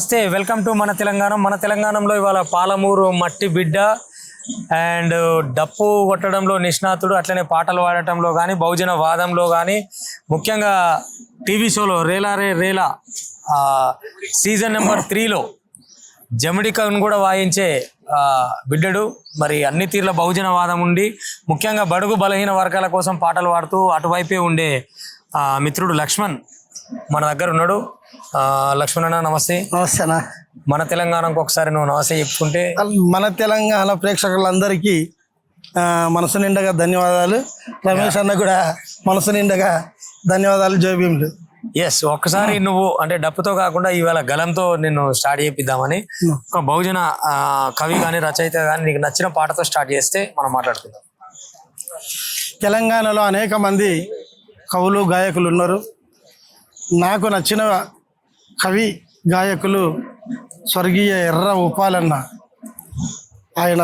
నమస్తే welcome to మన తెలంగాణ. మన తెలంగాణలో ఇవాళ పాలమూరు మట్టి బిడ్డ అండ్ డప్పు కొట్టడంలో నిష్ణాతుడు అట్లనే పాటలు పాడటంలో కానీ బహుజన వాదంలో కానీ ముఖ్యంగా టీవీ షోలో రేలా రే రేలా సీజన్ నెంబర్ త్రీలో జమిడికను కూడా వాయించే బిడ్డడు. మరి అన్ని తీర్ల బహుజన వాదం ఉండి ముఖ్యంగా బడుగు బలహీన వర్గాల కోసం పాటలు పాడుతూ అటువైపే ఉండే మిత్రుడు లక్ష్మణ్ మన దగ్గర ఉన్నాడు. లక్ష్మణ్ అన్న నమస్తే. నమస్తేనా మన తెలంగాణకు ఒకసారి నువ్వు నమస్తే చెప్పుకుంటే. మన తెలంగాణ ప్రేక్షకులందరికీ మనసు నిండగా ధన్యవాదాలు. రమేష్ అన్న కూడా మనసు నిండగా ధన్యవాదాలు జోబీములు ఎస్ ఒక్కసారి నువ్వు అంటే డప్పుతో కాకుండా ఇవాళ గలంతో నిన్ను స్టార్ట్ చేపిద్దామని. ఒక బహుజన కవి కానీ రచయిత కానీ నీకు నచ్చిన పాటతో స్టార్ట్ చేస్తే మనం మాట్లాడుకుందాం. తెలంగాణలో అనేక మంది కవులు గాయకులు ఉన్నారు. నాకు నచ్చిన కవి గాయకులు స్వర్గీయ ఎర్ర ఉపాలన్న. ఆయన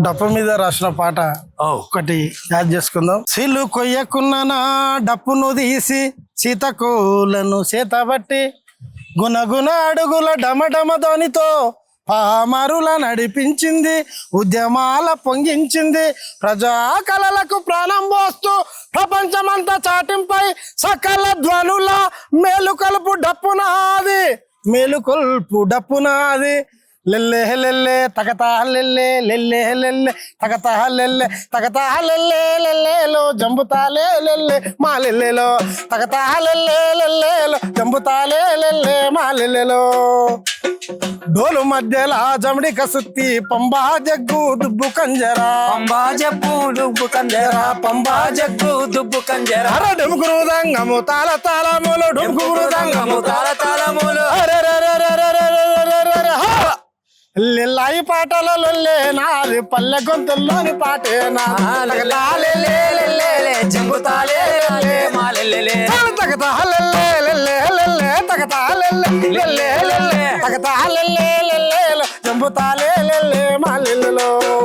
డప్ప మీద రాసిన పాట ఒకటి యాడ్ చేసుకుందాం. సీలు కొయ్యకున్న డప్పును తీసి సీతకోలను చేతబట్టి గుణగుణ అడుగుల డమడమ ధ్వనితో పామరుల నడిపించింది ఉద్యమాల పొంగించింది. ప్రజా కళలకు ప్రాణం పోస్తూ ప్రపంచమంతా చాటింపై సకల ధ్వనుల మేలుకొలుపు డప్పునాది. మేలుకొల్పు డప్పునాది. లెల్లే లెల్లే తగతా లెల్లే లెల్లే లెల్లే తగతా లెల్లే తగతా లెల్లే లెల్లేలో జంబుతాలే లెల్లే మా లెల్లెలో తగతా లెల్లే లెల్లేలో జంబుతాలే లెల్లే మా లెల్లెలో డోలు మధ్యలా జమిడి కసుత్తి పంబా జగ్గు దుబ్బు కంజరా పంబా జబ్బు దుబ్బు కంజరా పంబా జగ్గు దుబ్బు కంజరా అర డెముకు మృదంగము తాళ తాళములు డొంకు మృదంగము తాళ తాళములు లిల్లాయి పాటలలో నాది పల్లె గొంతుల్లోని పాటే జంబుతాలే మాలెల్లెలే తగతా లెల్లే లెల్లే తగతాలెల్లె జంపుతాలే మా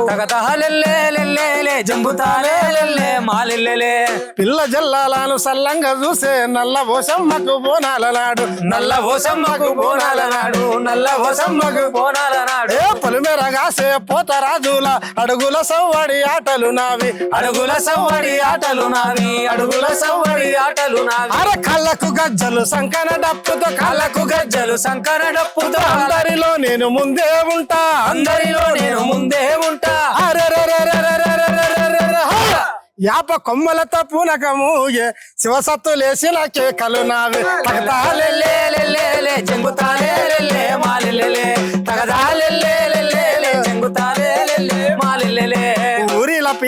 తగతహలెల్లే జంబుతాలే మాలెల్లెలే పిల్ల జల్లాలను సల్లంగా చూసే నల్ల పోసమ్మకు బోనాల నాడు నల్ల ఓసమ్మకు బోనాల నాడు నల్ల ఓసమ్మకు బోనాల నాడు ఏ పొలిమేరగాసే పోత రాజుల అడుగుల సవ్వడి ఆటలు నావి. అడుగుల సవ్వడి ఆటలు నావి అడుగుల సవ్వడి ఆటలు నావి. అర కళ్ళకు గజ్జలు సంకన డప్పుతో కళ్ళ కాళ్ళకు గజ్జలు సంకర డప్పుతో. అందరిలో నేను ముందే ఉంటా. అందరిలో నేను ముందే ఉంటా యాప కొమ్మలతో పూనకమూయే శివసత్తులేసి నాకే కలు నావే. చెంగుతాలే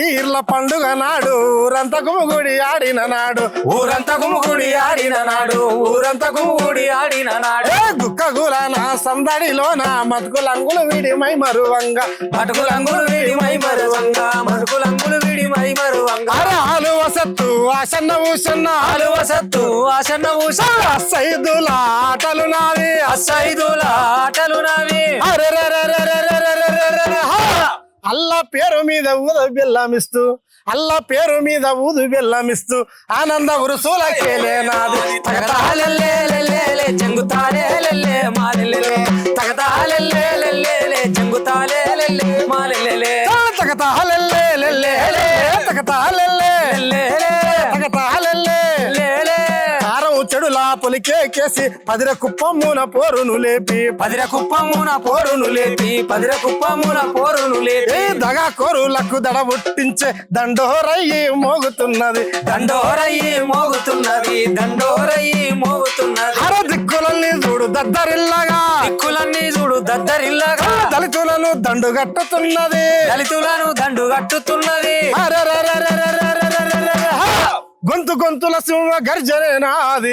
పీర్ల పండుగ నాడు ఊరంత గుమిగుడి ఆడిన నాడు. ఊరంత గుమిగుడి ఆడిన నాడు ఊరంతా గుమిగుడి ఆడిన నాడు. గుక్కగుల నా సందడిలోన మతుకులంగులు విడి మై మరువంగ. మటుకులంగులు విడి మై మరువంగ మటుకులంగులు విడి మై మరువంగ. అరాలు వసత్తు ఆసన్న ఊసన్న. ఆలు వసత్తు ఆసన్న ఊస అస్సైదుల ఆటలు నావి. అస్సైదుల ఆటలు నావి. అరే అల్లా పేరు మీద ఊదు బెల్లమిస్తూ అల్లా పేరు మీద ఊదు బెల్లమిస్తూ ఆనంద ఉరుసుల కేలేనాది కేసి పదిర కుప్పమున పోరును లేపి. పదిర కుప్పమున పోరును లేపి పదిర కుప్పమున పోరును లేపి. దగా కోరులకు దడ పుట్టించే దండోరయ్యి మోగుతున్నది. దండోరయ్యి మోగుతున్నది దండోరయ్యి మోగుతున్నది. హర దిక్కులన్నీ చూడు దద్దరిల్లగా. దిక్కులన్నీ చూడు దద్దరిల్లగా. దళితులను దండు కట్టుతున్నది దళితులను దండు కట్టుతున్నది గొంతు గొంతుల సింహ గర్జనే నాది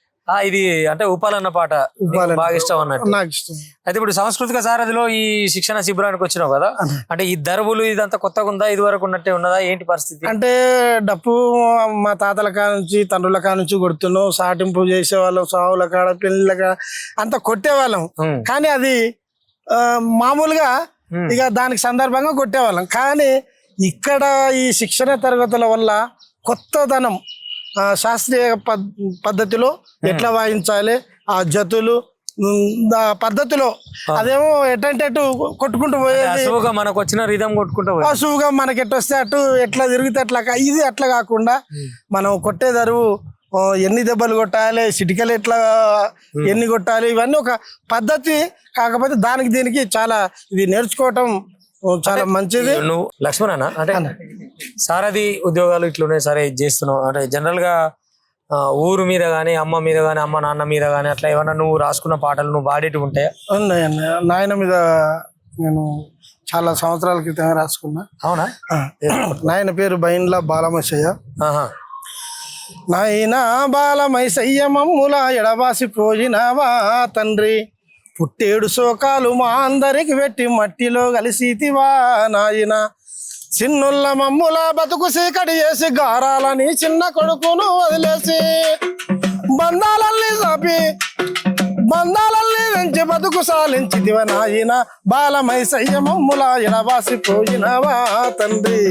ఇది అంటే ఉపాలన్న పాట. బాగా ఇష్టం అన్నట్టు. నాకు ఇష్టం. అయితే ఇప్పుడు సాంస్కృతిక సారథిలో ఈ శిక్షణ శిబిరానికి వచ్చినావు కదా అంటే ఈ దరువులు ఇదంతా కొత్తగా ఉందా? ఇది వరకు ఉన్నట్టే ఉన్నదా? ఏంటి పరిస్థితి? అంటే డప్పు మా తాతల కాడ నుంచి తండ్రుల కాడ నుంచి కొడుతున్నాం. సాటింపు చేసేవాళ్ళం సావుల కాడ పెళ్ళిళ్ళ కాడ అంత కొట్టేవాళ్ళం. కానీ అది మామూలుగా ఇక దానికి సందర్భంగా కొట్టేవాళ్ళం. కానీ ఇక్కడ ఈ శిక్షణ తరగతుల వల్ల కొత్తదనం శాస్త్రీయ పద్- పద్ధతిలో ఎట్లా వాయించాలి? ఆ జతులు పద్ధతిలో. అదేమో ఎటంటే అటు కొట్టుకుంటూ పోయేది. మనకు వచ్చిన రిధం కొట్టుకుంటా పోయి పశువుగా మనకి ఎట్టు వస్తే అటు ఎట్లా తిరిగితే అట్లా ఇది అట్లా కాకుండా మనం కొట్టే దరువు ఎన్ని దెబ్బలు కొట్టాలి చిటికలు ఎట్లా ఎన్ని కొట్టాలి ఇవన్నీ ఒక పద్ధతి కాకపోతే దానికి దీనికి చాలా ఇది నేర్చుకోవటం చాలా మంచిది. నువ్వు లక్ష్మణ అంటే సారథి ఉద్యోగాలు ఇట్లున్నాయి సరే ఇది చేస్తున్నావు. అంటే జనరల్గా ఆ, ఊరు మీద గానీ అమ్మ మీద గానీ అమ్మ నాన్న మీద గానీ అట్లా ఏమన్నా నువ్వు రాసుకున్న పాటలు నువ్వు పాడేటి ఉంటాయా? ఉన్నాయండి నాయన మీద నేను చాలా సంవత్సరాల క్రితం రాసుకున్నా. అవునా? నాయన పేరు బైన్ల బాలమశయ్య ఆహా. నాయన బాలమైసయ్య మమ్ముల ఎడబాసి పోయినావా తండ్రి. పుట్టేడు శోకాలు మా అందరికి పెట్టి మట్టిలో కలిసితివా నాయన. చిన్నుల్ల మమ్ముల బతుకు సీకటి చేసి గారాలని చిన్న కొడుకును వదిలేసి బంధాలల్ని చాపి బంధాలల్ని పెంచి బతుకు సాలించితివ నాయన బాలమై మమ్ముల ఎడబాసి తండ్రి.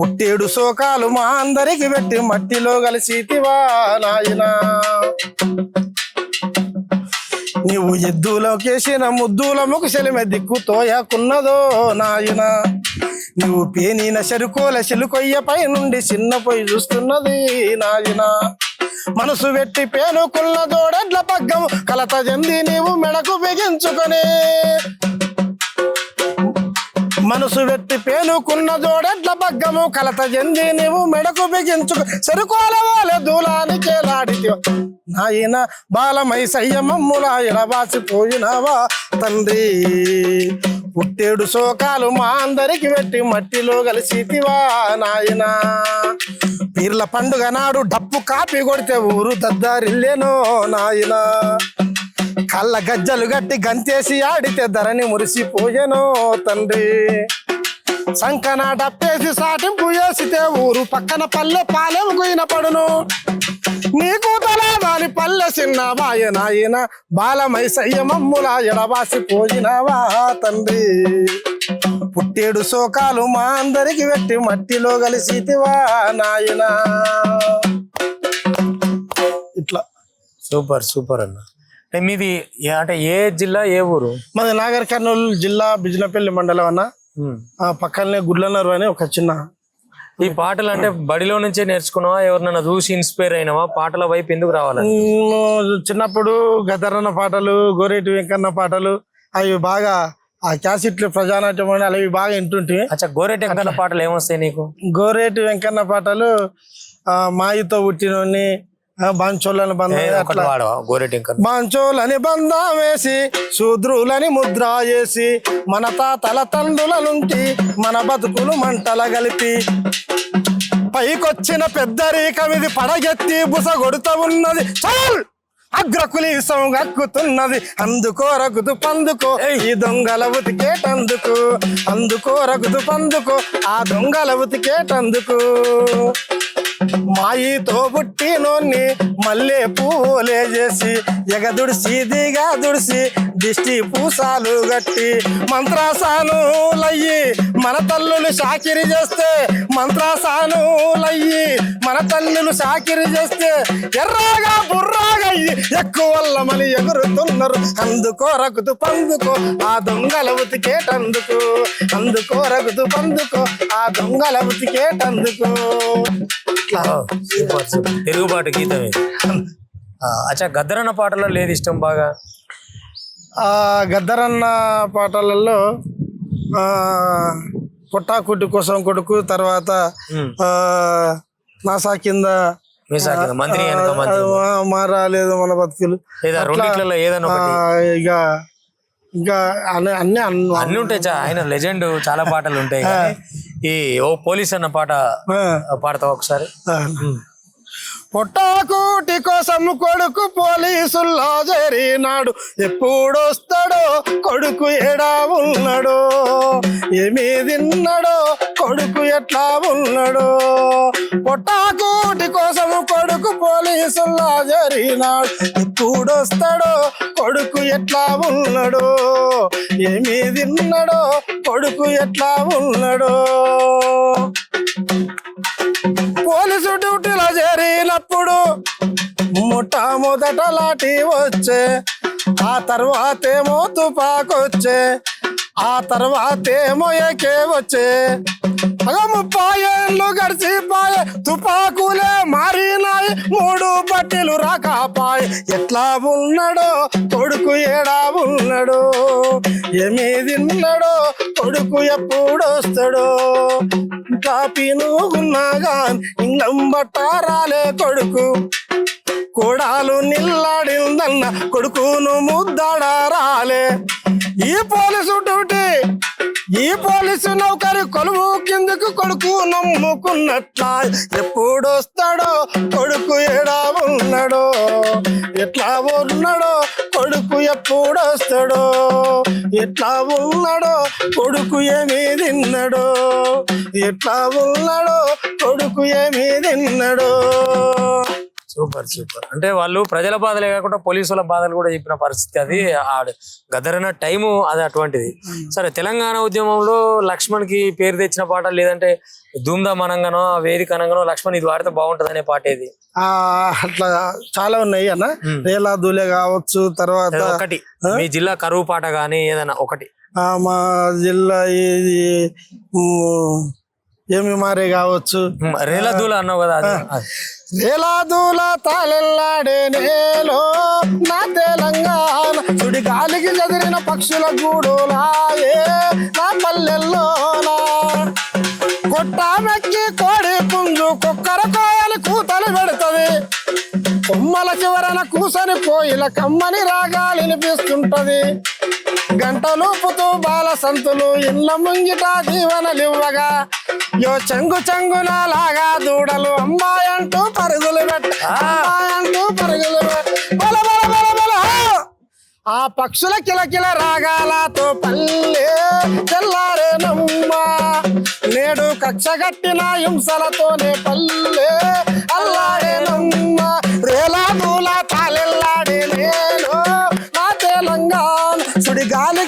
పుట్టేడు శోకాలు మా అందరికి పెట్టి మట్టిలో కలిసితివా నాయనా నీవు ఎద్దులోకేసిన ముద్దుల ముకుశలిమె దిక్కు తోయకున్నదో నాయనా. నువ్వు పేనిన చెరుకోల చెలుకొయ్య పై నుండి చిన్న పొయ్యి చూస్తున్నది నాయన. మనసు పెట్టి పేనుకున్న దోడెడ్ల పగ్గం కలత చెంది నీవు మెడకు బిగించుకొని. మనసు పెట్టి పేనుకున్న జోడెడ్ల పగ్గము కలత చెంది నీవు మెడకు బిగించుకు. చెరుకోల వాళ్ళ దూలానికి లాడితి నాయన బాలమై సయ్యమమ్ముల ఎడబాసి పోయినావా తండ్రి. పుట్టేడు శోకాలు మా అందరికి పెట్టి మట్టిలో కలిసితివా నాయన. పీర్ల పండుగ నాడు డప్పు కాపీ కొడితే ఊరు దద్దారిల్లేనో నాయనా. కళ్ళ గజ్జలు గట్టి గంతేసి ఆడితే ధరని మురిసిపోయేనో తండ్రి. సంకన డప్పేసి సాటింపు వేసితే ఊరు పక్కన పల్లె పాలెం కుయిన పడును. నీకు తలాదాని పల్లె చిన్న నాయన బాలమై సయ్యమమ్ముల ఎడబాసి పోయినవా తండ్రి. పుట్టేడు శోకాలు మా అందరికి పెట్టి మట్టిలో కలిసితివా నాయన. ఇట్లా. సూపర్ సూపర్ అన్న. అంటే మీది ఏ- అంటే ఏ జిల్లా ఏ ఊరు? మాది నాగర్ కర్నూలు జిల్లా బిజినపల్లి మండలం అన్న. ఆ పక్కనే గుడ్లనరు అని ఒక చిన్న ఈ పాటలు అంటే బడిలో నుంచే నేర్చుకున్నావా? ఎవరినైనా చూసి ఇన్స్పైర్ అయినావా? పాటల వైపు ఎందుకు రావాలని ఉమ్, చిన్నప్పుడు గదరన్న పాటలు గోరేటి వెంకన్న పాటలు అవి బాగా ఆ క్యాసెట్లు ప్రజానాట్యం అని అవి బాగా వింటుంటే అచ్చా గోరెటెంకన్న పాటలు ఏమొస్తాయి నీకు? గోరేటి వెంకన్న పాటలు ఆ, మాయితో పుట్టినోని బాంచోళ్ళని బాంచోలని బంధం వేసి శూద్రులని ముద్ర వేసి మన తాతల తండ్రుల నుండి మన బతుకులు మంటల కలిపి పైకొచ్చిన పెద్దరీకమిది పడగెత్తి బుస కొడుతూ ఉన్నది. చల్! అగ్రకులి గక్కుతున్నది. అందుకో రగుదు పందుకో ఈ దొంగల ఉతికేటందుకు. అందుకో రగుదు పందుకో ఆ దొంగల ఉతికేటందుకు. మాయితో పుట్టినోన్ని మల్లె పూలే చేసి ఎగదుడిసి దిగా దుడిసి దిష్టి పూసాలు గట్టి మంత్రాసానులయ్యి మన తల్లులు షాకిరి చేస్తే మంత్రాసానులయ్యి మన తల్లులు షాకిరి చేస్తే ఎర్రగా బుర్రాగయ్యి ఎక్కువ మని ఎగురుతున్నారు. అందుకో రగుదు పందుకో ఆ దొంగల ఉతికేటందుకు. అందుకో రగుదు పందుకో ఆ దొంగల ఉతికేటందుకు. సూపర్ సూపర్ తిరుగుబాటు గీతం ఇది ఆ, అచ్చా గద్దరన్న పాటలో లేదు ఇష్టం బాగా? ఆ గద్దరన్న పాటలలో ఆ పుట్టాకుట్టి కోసం కొడుకు తర్వాత నాసా కింద మారాలేదు మన బతుకులు. ఇక ఇంకా అన్ని అన్ని అన్ని ఉంటాయి చా. ఆయన లెజెండ్ చాలా పాటలు ఉంటాయి కానీ ఈ ఓ పోలీస్ అన్న పాట పాడతావు ఒకసారి. పొట్టాకూటి కోసం కొడుకు పోలీసుల్లో చేరినాడు. ఎప్పుడొస్తాడో కొడుకు ఎడా ఉన్నాడో? ఏమి తిన్నాడో కొడుకు ఎట్లా ఉన్నాడో? పొట్టాకూటి కోసం పోలీసుల్లా జరిగినాడు. ఎప్పుడొస్తాడో కొడుకు ఎట్లా ఉన్నాడో? ఏమి తిన్నాడో కొడుకు ఎట్లా ఉన్నాడో? పోలీసు డ్యూటీలో చేరినప్పుడు మొట్టమొదట లాటి వచ్చే ఆ తర్వాతేమో తుపాకొచ్చే ఆ తర్వాతేమో ఏకే వచ్చే. ముప్పాయేళ్ళు ముప్పై గడిచిపోయే తుపాకులే మారిన మూడు బట్టలు రాకపాయ్ ఎట్లా ఉన్నాడో కొడుకు ఏడా ఉన్నాడో? ఏమి తిన్నాడో కొడుకు ఎప్పుడు వస్తాడో కాపీ నువ్వున్నాగా ఇంగ్లం బట్ట రాలే కొడుకు. కోడాలు నిల్లాడిందన్న కొడుకును ముద్దడ రాలే ఈ పోలీసు డ్యూటీ ఈ పోలీసు నౌకరి కొలువు కిందకు కొడుకు నమ్ముకున్నట్లా ఎప్పుడొస్తాడో కొడుకు ఎడా ఉన్నాడో? ఎట్లా ఉన్నాడో కొడుకు ఎప్పుడు వస్తాడో? ఎట్లా ఉన్నాడో కొడుకు ఏమీ తిన్నాడో? ఎట్లా ఉన్నాడో కొడుకు ఏమీ తిన్నాడో? Super super. అంటే వాళ్ళు ప్రజల బాధలే కాకుండా పోలీసుల బాధలు కూడా చెప్పిన పరిస్థితి అది. ఆ గదరిన టైము అది అటువంటిది. సరే తెలంగాణ ఉద్యమంలో లక్ష్మణ్కి పేరు తెచ్చిన పాట లేదంటే ధూమ్ధామ్ అనంగానో వేదిక అనంగానో లక్ష్మణ్ ఇది వాడితే బాగుంటది అనే పాట ఇది అట్లా చాలా ఉన్నాయి అన్న. రేలా దూలే కావచ్చు తర్వాత ఒకటి. మీ జిల్లా కరువు పాట గానీ ఏదైనా ఒకటి. మా జిల్లా ఇది ఏమి మారే కావచ్చు? మ్, రేలా దూల అన్నావు కదా అది. అది. రేలా దూల తాళెల్లాడే నేలో నా తెలంగాణ సుడి గాలికి చదిరిన పక్షుల గూడులాయే నా పల్లెల్లోనా కొట్టామెక్కి కోడి పుంజు కుక్కర కోయని కూతలు పెడుతుంది కొమ్మల చివరన కూసని కోయిల కమ్మని రాగాలు వినిపిస్తుంటది. గంటలూపుతూ బాల సంతులు ఇళ్ళ ముంగిట దీవెనలివ్వగా యో చెంగు చెంగున లాగా దూడలు పరుగులు పెట్ట అమ్మాయంటూ పరుగులు పెట్ట బల బల బల బల హో! ఆ పక్షుల కిలకిల రాగాలతో పల్లె తెల్లారేనమ్మ నేడు కక్షగట్టిన హింసలతోనే పల్లె అల్లాడేనమ్మ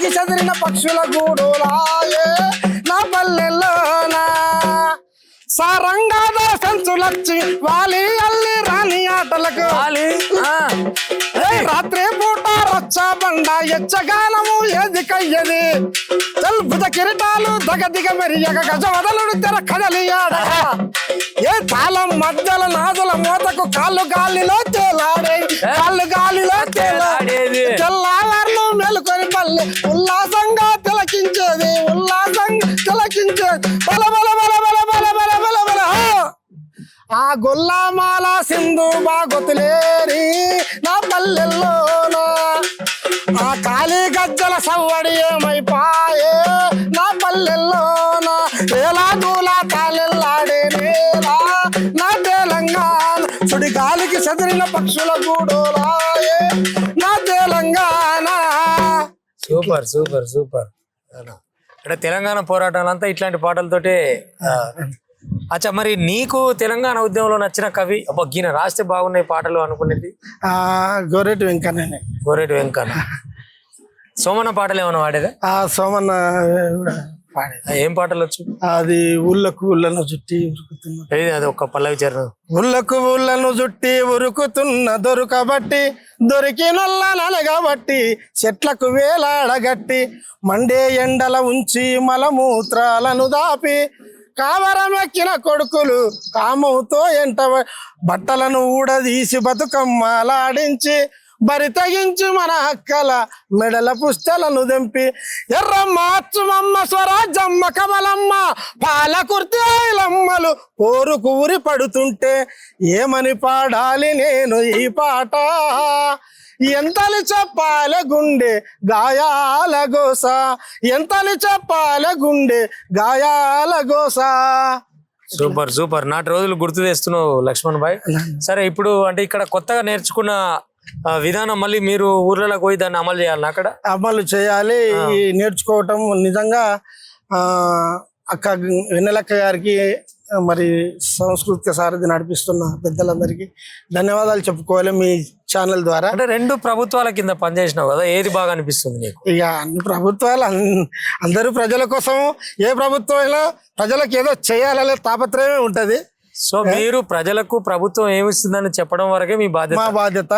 గాలికి చెదిరిన పక్షుల గూడులాయే నా పల్లెల్లోనా సారంగాద సంచులచ్చి వాలి అల్లి రాని ఆటలకు. ఏయ్, రాత్రి పూట రచ్చ బండ ఎచ్చగానము ఏది కయ్యది తల్బుద కిరీటాలు దగ దిగ మెరియగ గజ వదలుడు తెర కదలియాడ. ఏ తాళం మధ్యల నాదుల మూతకు కాళ్ళు గాలిలో తేలాడే బల బల బల బల బల బల బల బల ఆ గొల్లమాల సింధు బాగొతులేరి నా పల్లెల్లోనా? ఆ కాళీ గజ్జల సవ్వడి ఏమైపాయే? నా పల్లెల్లోనా? ఎలా దూలా తాలెల్లాడే నేలా నా తెలంగాణ సుడి గాలికి చదిరిన పక్షుల గూడోలాయే. నా తెలంగాణ. Super super super. అంటే తెలంగాణ పోరాటాలంతా ఇట్లాంటి పాటలతోటే అచ్చా మరి నీకు తెలంగాణ ఉద్యమంలో నచ్చిన కవి అబ్బా గీన రాస్తే బాగున్నాయి పాటలు అనుకునేది? గోరెటి వెంకన్ననే. గోరేటి వెంకన్న. సోమన్న పాటలు ఏమైనా వాడేదా? సోమన్న పాడేది. ఏం పాటలు వచ్చు? అది ఊళ్ళకు ఊళ్ళను చుట్టి ఉరుకుతున్న ఏది? అది ఒక పల్లవి చరణం ఊళ్ళకు ఊళ్ళను చుట్టి ఉరుకుతున్న దొరకబట్టి దొరికినొల్ల నలగబట్టి చెట్లకు వేలాడగట్టి మండే ఎండల ఉంచి మలమూత్రాలను దాపి కావరమెక్కిన కొడుకులు కామవుతో ఎంట బట్టలను ఊడదీసి బతుకమ్మలాడించి బరి తెగించి మన హక్కల మెడల పుస్తలను దెంపి ఎర్రమ్మ అచ్చుమమ్మ స్వరాజమ్మ కమలమ్మ పాలకుర్తి ఐలమ్మలు కోరుకు ఊరి పడుతుంటే ఏమని పాడాలి నేను ఈ పాట? ఎంతలు చెప్పాలి గుండె గాయాల గోస? ఎంతలు చెప్పాలి గుండె గాయాల గోస? Super super. నాటి రోజులు గుర్తు తెస్తున్నావు లక్ష్మణ్ భాయ్. సరే ఇప్పుడు అంటే ఇక్కడ కొత్తగా నేర్చుకున్న విధానం మళ్ళీ మీరు ఊర్లలోకి పోయి దాన్ని అమలు చేయాలి అక్కడ? అమలు చేయాలి. ఈ నేర్చుకోవటం నిజంగా అక్క వెన్నెలక్క గారికి మరి సాంస్కృతిక సారథి నడిపిస్తున్న పెద్దలందరికీ ధన్యవాదాలు చెప్పుకోవాలి మీ ఛానల్ ద్వారా. అంటే రెండు ప్రభుత్వాల కింద పనిచేసినావు కదా ఏది బాగా అనిపిస్తుంది నీకు? ఇక అన్ని ప్రభుత్వాలు అందరూ ప్రజల కోసం ఏ ప్రభుత్వం అయినా ప్రజలకు ఏదో చేయాలనే తాపత్రయమే ఉంటది. సో మీరు ప్రజలకు ప్రభుత్వం ఏమిస్తుందని చెప్పడం వరకే మీ బాధ్యత. మా బాధ్యత.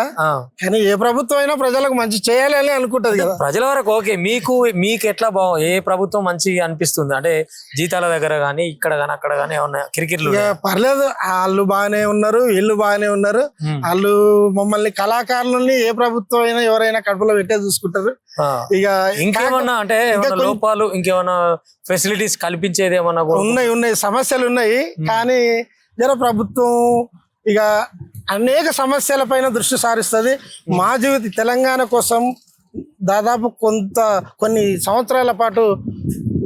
కానీ ఏ ప్రభుత్వం అయినా ప్రజలకు మంచి చేయాలని అనుకుంటది కదా. ప్రజల వరకు ఓకే మీకు మీకు ఎట్లా బా ఏ ప్రభుత్వం మంచి అనిపిస్తుంది? అంటే జీతాల దగ్గర కానీ ఇక్కడ కానీ అక్కడ కానీ ఏమన్నా ఇక పర్లేదు వాళ్ళు బాగానే ఉన్నారు వీళ్ళు బాగానే ఉన్నారు. వాళ్ళు మమ్మల్ని కళాకారులని ఏ ప్రభుత్వం అయినా ఎవరైనా కడుపులో పెట్టే చూసుకుంటారు. ఇక ఇంకేమన్నా అంటే లోపాలు ఇంకేమన్నా ఫెసిలిటీస్ కల్పించేది ఏమన్నా ఉన్నాయి ఉన్నాయి సమస్యలు ఉన్నాయి. కానీ జర ప్రభుత్వం ఇక అనేక సమస్యల పైన దృష్టి సారిస్తుంది. మా జీవిత తెలంగాణ కోసం దాదాపు కొంత కొన్ని సంవత్సరాల పాటు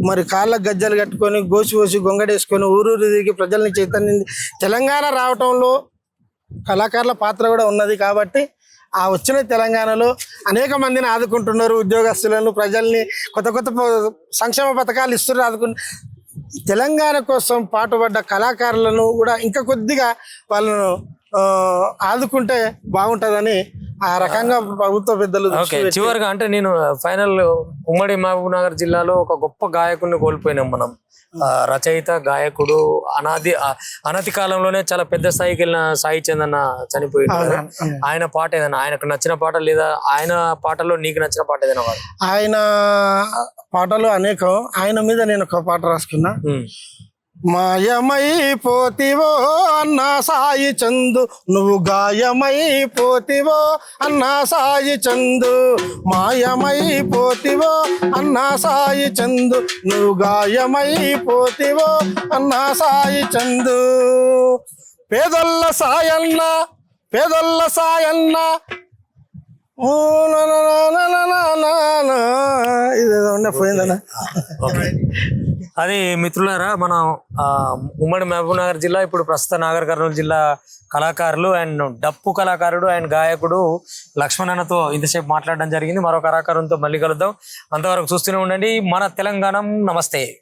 మరి కాళ్ళ గజ్జలు కట్టుకొని గోసి గోసి గొంగడేసుకొని ఊరూరు తిరిగి ప్రజల్ని చైతన్యం తెలంగాణ రావటంలో కళాకారుల పాత్ర కూడా ఉన్నది కాబట్టి ఆ వచ్చిన తెలంగాణలో అనేక మందిని ఆదుకుంటున్నారు ఉద్యోగస్తులను ప్రజల్ని కొత్త కొత్త సంక్షేమ పథకాలు ఇస్తున్నారు ఆదుకుంటు తెలంగాణ కోసం పాటుపడ్డ కళాకారులను కూడా ఇంకా కొద్దిగా వాళ్ళను ఆదుకుంటే బాగుంటుందని ఆ రకంగా ప్రభుత్వ పెద్దలు ఓకే చివరిగా అంటే నేను ఫైనల్ ఉమ్మడి మహబూబ్ నగర్ జిల్లాలో ఒక గొప్ప గాయకుడిని కోల్పోయినాం మనం. రచయిత గాయకుడు అనాది అనతి కాలంలోనే చాలా పెద్ద స్థాయికి వెళ్ళిన సాయి చందన్న చనిపోయింది కదా. ఆయన పాట ఏదైనా ఆయనకు నచ్చిన పాట లేదా ఆయన పాటలో నీకు నచ్చిన పాట ఏదైనా ఆయన పాటలు అనేకం. ఆయన మీద నేను ఒక పాట రాసుకున్నా. మాయమైపోతివో అన్న సాయి చందు. నువ్వు గాయమైపోతివో అన్న సాయి చందు. మాయమైపోతివో అన్న సాయి చందు. నువ్వు గాయమైపోతివో అన్న సాయి చందు. పేదొల్ల సాయన్న పేదొల్ల సాయన్న. ఊ ఇదేదో ఉండే పోయిందన్నా. అది మిత్రులారా మనం ఆ, ఉమ్మడి మహబూబ్ నగర్ జిల్లా ఇప్పుడు ప్రస్తుత నాగర్ కర్నూలు జిల్లా కళాకారులు అండ్ డప్పు కళాకారుడు అండ్ గాయకుడు లక్ష్మణన్నతో ఇంతసేపు మాట్లాడడం జరిగింది. మరో కళాకారునితో మళ్ళీ కలుద్దాం. అంతవరకు చూస్తూనే ఉండండి. మన తెలంగాణ నమస్తే.